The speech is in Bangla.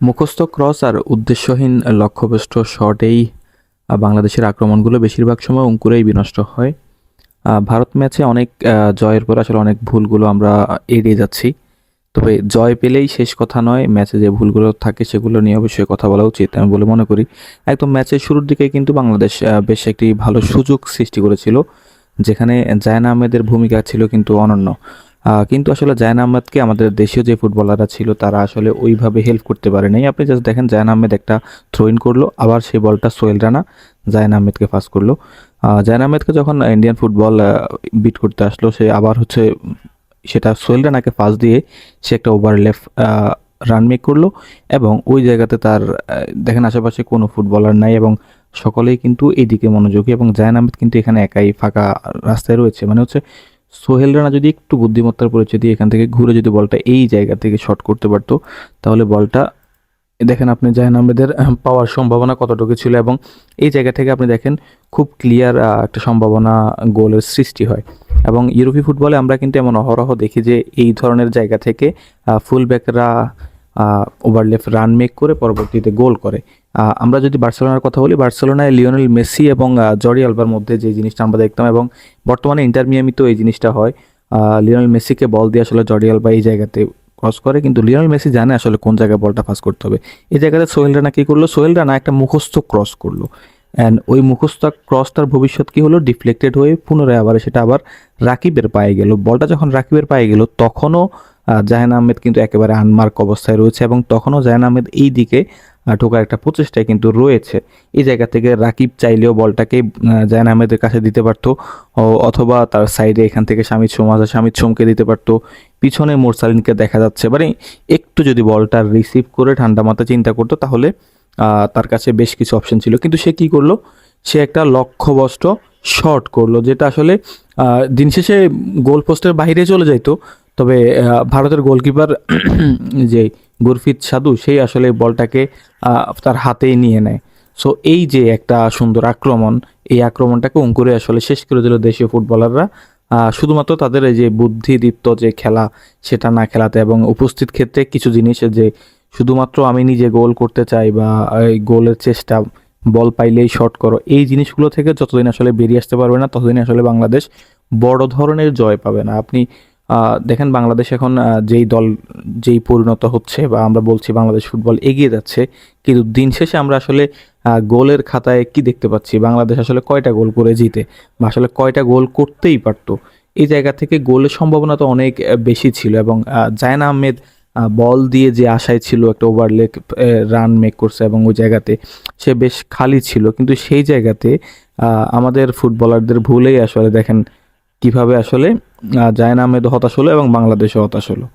মুখস্থ ক্রস আর উদ্দেশ্যহীন লক্ষ্যভ্রষ্ট শটেই বাংলাদেশের আক্রমণগুলো বেশিরভাগ সময় অঙ্কুরেই বিনষ্ট হয়। ভারত ম্যাচে অনেক জয়ের পর আসলে অনেক ভুলগুলো আমরা এড়িয়ে যাচ্ছি। তবে জয় পেলেই শেষ কথা নয়, ম্যাচে যে ভুলগুলো থাকে সেগুলো নিয়ে অবশ্যই কথা বলা উচিত আমি বলে মনে করি। একদম ম্যাচের শুরুর দিকে কিন্তু বাংলাদেশ বেশ একটি ভালো সুযোগ সৃষ্টি করেছিল, যেখানে জায়ন আহমেদের ভূমিকা ছিল কিন্তু অনন্য। কিন্তু আসলে জায়ন আহমেদকে আমাদের দেশীয় যে ফুটবলাররা ছিল, তারা আসলে ওইভাবে হেল্প করতে পারে নাই আপনি জাস্ট দেখেন, জায়ন আহমেদ একটা থ্রো ইন করল, আবার সেই বলটা সোহেল রানা জায়ন আহমেদকে পাস করল। জায়ন আহমেদকে যখন ইন্ডিয়ান ফুটবল বিট করতে আসলো, সে আবার হচ্ছে সেটা সোহেল রানাকে পাস দিয়ে সে একটা ওভার লেফট রান মেক করল এবং ওই জায়গাতে তার দেখেন আশেপাশে কোনো ফুটবলার নাই এবং সকলেই কিন্তু এইদিকে মনোযোগী এবং জায়ান আহমেদ কিন্তু এখানে একাই ফাঁকা রাস্তায় রয়েছে। মানে হচ্ছে সোহেল রানা যদি একটু বুদ্ধিমত্তার পরিচয় দিয়ে এখান থেকে ঘুরে যদি বলটা এই জায়গা থেকে শট করতে পারতো, তাহলে বলটা, দেখেন আপনি জাহান আহমেদের পাওয়ার সম্ভাবনা কতটুকু ছিল এবং এই জায়গা থেকে আপনি দেখেন খুব ক্লিয়ার একটা সম্ভাবনা গোলের সৃষ্টি হয়। এবং ইউরোপি ফুটবলে আমরা কিন্তু এমন অহরহ দেখি যে এই ধরনের জায়গা থেকে ফুল ব্যাকরা ওভারলেফ রান মেক করে পরবর্তীতে গোল করে। আমরা যদি বার্সেলোনার কথা বলি, বার্সেলোনায় লিওনেল মেসি এবং জরি আলবার মধ্যে যে জিনিসটা আমরা দেখতাম এবং বর্তমানে ইন্টার মিয়ামিতেও এই জিনিসটা হয়। লিওনেল মেসিকে বল দিয়ে আসলে জরি আলবা এই জায়গাতে ক্রস করে, কিন্তু লিওনেল মেসি জানে আসলে কোন জায়গায় বলটা পাস করতে হবে। এই জায়গাতে সোহেল রানা কী করল? সোহেল রানা একটা মুখস্থ ক্রস করল। অ্যান্ড ওই মুখস্থ ক্রসটার ভবিষ্যৎ কী হলো? ডিফ্লেক্টেড হয়ে পুনরায় আবার সেটা আবার রাকিবের পায়ে গেল। বলটা যখন রাকিবের পায়ে গেল, তখনও জাহান আহমেদ কিন্তু একেবারে আনমার্ক অবস্থায় রয়েছে এবং তখনও জাহান আহমেদ এই দিকে ঢোকার একটা প্রচেষ্টায় কিন্তু রয়েছে। এই জায়গা থেকে রাকিব চাইলেও বলটাকে জাহান আহমেদের কাছে দিতে পারতো অথবা তার সাইডে এখান থেকে স্বামী সোম আছে স্বামী সোমকে দিতে পারতো। পিছনে মোরসালিনকে দেখা যাচ্ছে। মানে একটু যদি বলটা রিসিভ করে ঠান্ডা মাথা চিন্তা করতো, তাহলে তার কাছে বেশ কিছু অপশন ছিল। কিন্তু সে কি করল? সে একটা লক্ষ্যবস্ত শট করল, যেটা আসলে দিন শেষে গোল পোস্টের বাইরে চলে যাইতো। তবে ভারতের গোলকিপার যে গুরফিত সাধু, সেই আসলে বলটাকে তার হাতেই নিয়ে নেয়। সো এই যে একটা সুন্দর আক্রমণ, এই আক্রমণটাকে অঙ্কুরে আসলে শেষ করে দিল দেশীয় ফুটবলাররা। শুধুমাত্র তাদের এই যে বুদ্ধিদীপ্ত যে খেলা, সেটা না খেলাতে এবং উপস্থিত ক্ষেত্রে কিছু জিনিস যে শুধুমাত্র আমি নিজে গোল করতে চাই বা এই গোলের চেষ্টা বল পাইলেই শট করো এই জিনিসগুলো থেকে যতদিন আসলে বেরিয়ে আসতে পারবে না ততদিন আসলে বাংলাদেশ বড় ধরনের জয় পাবে না। আপনি দেখেন বাংলাদেশ এখন যেই দল যেই পরিণত হচ্ছে বা আমরা বলছি বাংলাদেশ ফুটবল এগিয়ে যাচ্ছে কিন্তু দিন শেষে আমরা আসলে গোলের খাতায় কি দেখতে পাচ্ছি? বাংলাদেশ আসলে কয়টা গোল করে জিতে বা আসলে কয়টা গোল করতেই পারতো? এই জায়গা থেকে গোলের সম্ভাবনা তো অনেক বেশি ছিল এবং জায়ন আহমেদ আহ, বল দিয়ে যে আশায় ছিল একটা ওভারলেক রান মেক করছে এবং ওই জায়গাতে সে বেশ খালি ছিল। কিন্তু সেই জায়গাতে আমাদের ফুটবলারদের ভুলেই আসলে দেখেন কীভাবে আসলে জায়নামেদ জায়ন আহমেদ হতাশ হলো এবং বাংলাদেশও হতাশ হলো।